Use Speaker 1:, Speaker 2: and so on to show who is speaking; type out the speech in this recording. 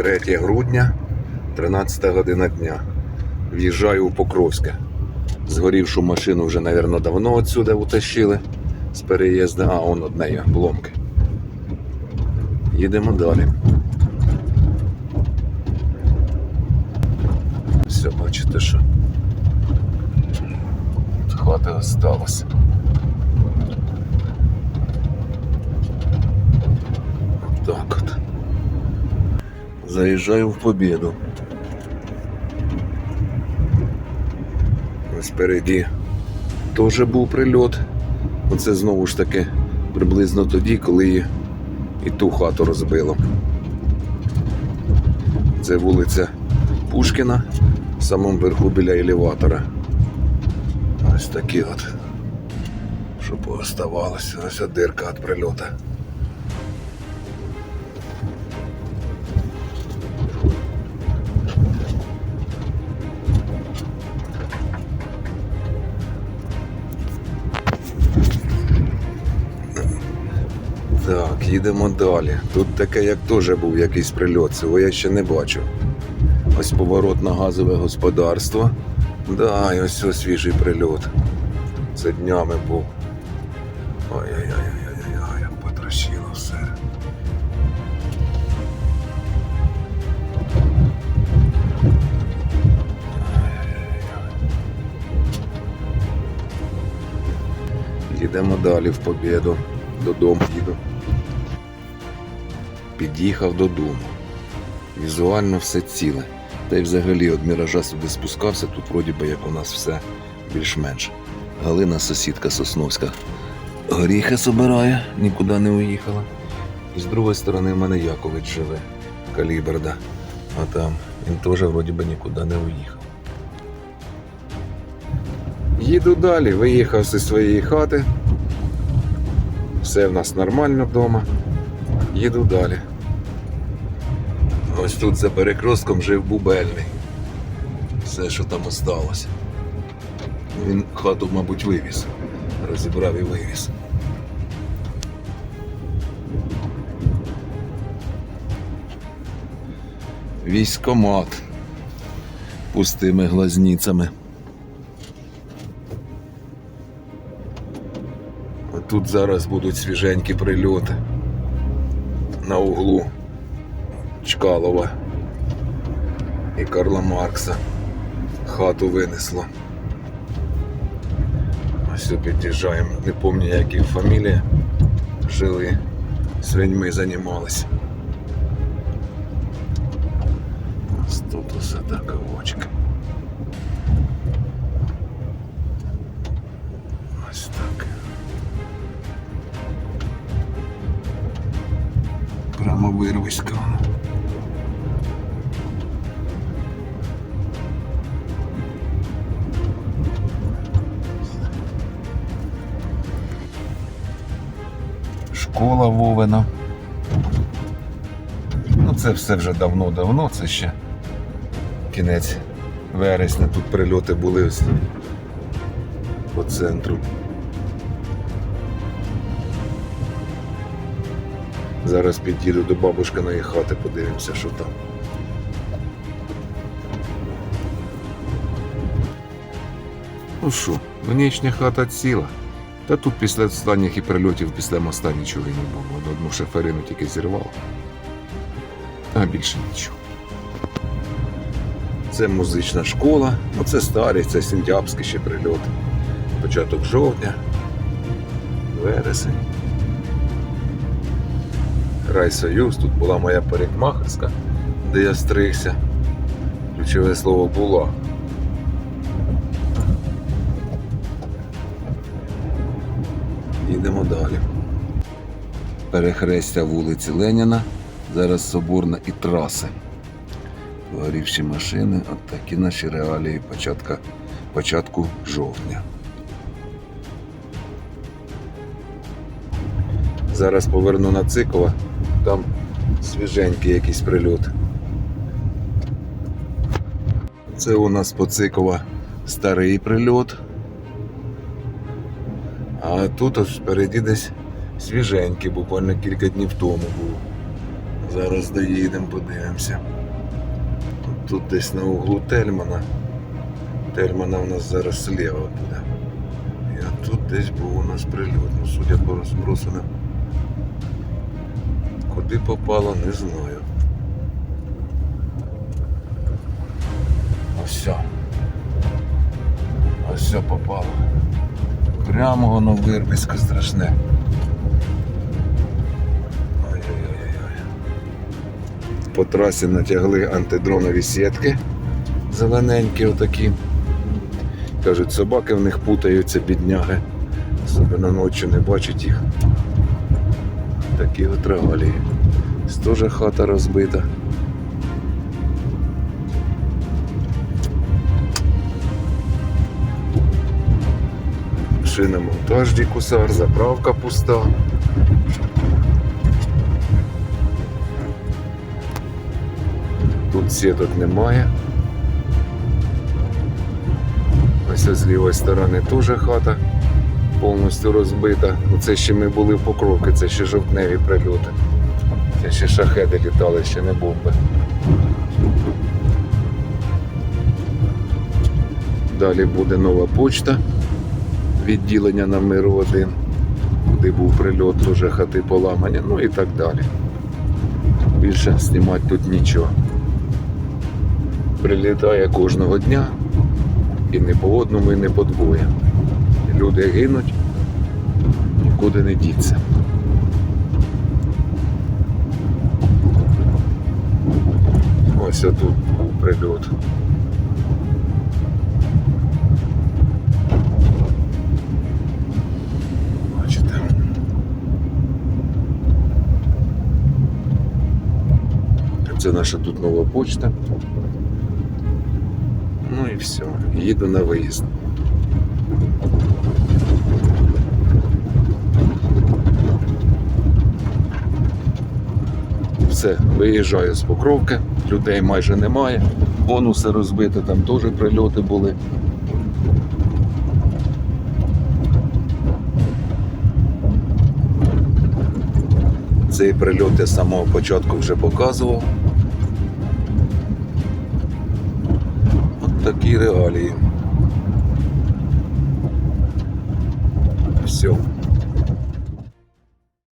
Speaker 1: 3 грудня, 13 година дня. В'їжджаю у Покровське. Згорівшу машину вже, мабуть, давно отсюди утащили з переїзду. А, он одне обломки. Їдемо далі. Все, бачите, що От хати осталось. Так от. Заїжджаю в Побєду. Ось спереді теж був прильот. Оце знову ж таки приблизно тоді, коли і, ту хату розбило. Це вулиця Пушкіна, в самому верху біля елеватора. Ось такі от. Що пооставалося. Ось дирка від прильота. Так, їдемо далі. Тут таке, як теж був якийсь прильот, цього я ще не бачив. Ось поворот на газове господарство. Да, і ось ось свіжий прильот. Це днями був. Ой-ой-ой, потрощило все. Їдемо далі в Побєду. Додому їду. Під'їхав додому. Візуально все ціле. Та й взагалі від міража сюди спускався, тут вроді би як у нас все більш-менш. Галина, сусідка Сосновська, горіхи собирає, нікуди не уїхала. І з другої сторони в мене Якович живе, Каліберда. А там він теж вроді би нікуди не уїхав. Їду далі, виїхав зі своєї хати. Все в нас нормально вдома. Їду далі. Ось тут за перекрестком жив бубельний. Все, що там осталося. Він хату, мабуть, вивіз. Розібрав і вивіз. Військомат пустими глазніцями. Тут зараз будуть свіженькі прильоти на углу Чкалова і Карла Маркса. Хату винесло. Ось під'їжджаємо, не пам'ятаю, які фамілії жили, свиньми займалися. Ось тут усе така очка. Ось так. Прямо вирвиська. Школа Вовина. Ну, це все вже давно-давно, це ще кінець вересня. Тут прильоти були по центру. Зараз під'їду до бабушкиної хати, подивимося, що там. Ну що, внішня хата ціла. Та тут після останніх і прильотів після моста нічого і не було. Одну шиферину тільки зірвало. А більше нічого. Це музична школа. Ну це старий, це сентябрьський ще прильот. Початок жовтня, вересень. Райсоюз, тут була моя парикмахерська, де я стригся. Ключове слово була. Їдемо далі. Перехрестя вулиці Леніна, зараз Соборна і траси. Горівші машини, от такі наші реалії початка, початку жовтня. Зараз поверну на Цикова, там свіженький якийсь прильот. Це у нас по Цикова старий прильот. А тут ось впереді десь свіженький, буквально кілька днів тому був. Зараз доїдемо, подивимося. Тут десь на углу Тельмана. Тельмана у нас зараз зліва буде. І тут десь був у нас прильот. Ну, судя по розбросаним. Куди попало, не знаю. Ось. Ось попало. Прямо воно вирвисько страшне. Ой-ой-ой-ой. По трасі натягли антидронові сітки зелененькі отакі. Кажуть, собаки в них путаються, бідняги. Особливо ночі не бачать їх. Такі от регалії. Ось Теж хата розбита. Шиномонтаж Дікусар, заправка пуста. Тут сіток немає. Ось з лівої сторони теж хата повністю розбита. Оце ще ми були в Покровки, це ще жовтневі прильоти. Це ще шахеди літали, ще не бомби. Далі буде нова почта, відділення на миру 1, куди був прильот, теж хати поламані, ну і так далі. Більше знімати тут нічого. Прилітає кожного дня і не по одному, і не по двоє. Люди гинуть, нікуди не діться. Ось тут був прильот. Бачите. Це наша тут нова почта. Ну і все. Їду на виїзд. Все, виїжджаю з Покровки, людей майже немає. Бонуси розбиті, там теж прильоти були. Цей прильот я з самого початку вже показував. От такі реалії. сьом.